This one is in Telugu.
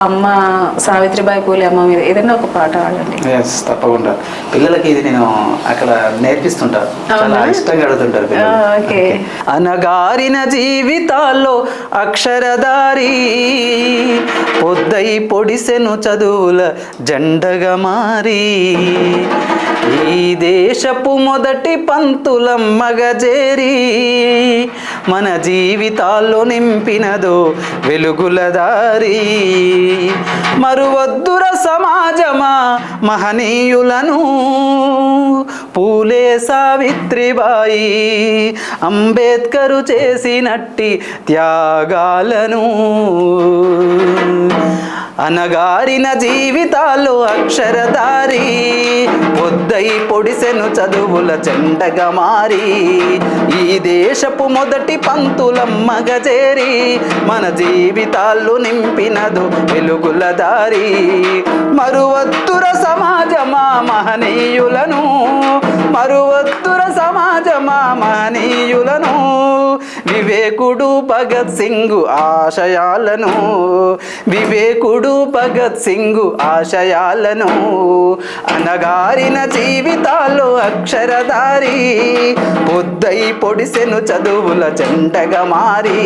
అమ్మ సావిత్రిబాయి పూలి అమ్మ మీద ఏదైనా ఒక పాట ఎస్ తప్పకుండా. పిల్లలకి ఇది నేను అక్కడ నేర్పిస్తుంటా. చాలా? ఇష్టంగా అడుగుతుంటారు. అనగారిన జీవితాల్లో అక్షరదారి పొద్దై పొడిసెను చదువుల జెండగా మారి. ఈ దేశపు మొదటి పంతులమ్మగ చేరి మన జీవితాల్లో నింపినదో వెలుగుల దారి. మరువద్దుర సమాజమా మహనీయులను. పూలే సావిత్రిబాయి అంబేద్కరు చేసినట్టి త్యాగాలను. అనగారిన జీవితాలు అక్షరదారి పొద్దై పొడిసెను చదువుల చెండగా మారి ఈ దేశపు మొదటి పంతులమ్మ గజేరి మన జీవితాలు నింపినదు వెలుగుల దారి. మరువత్తుర సమాజమా మహనీయులను మరువత్తుర సమాజమా మహనీయులను వివేకుడు భగత్ సింగ్ ఆశయాలను వివేకుడు భగత్ సింగ్ ఆశయాలను అనగారిన జీవితాల్లో అక్షరదారి పొద్దై పొడిసెను చదువుల చెంటగా మారి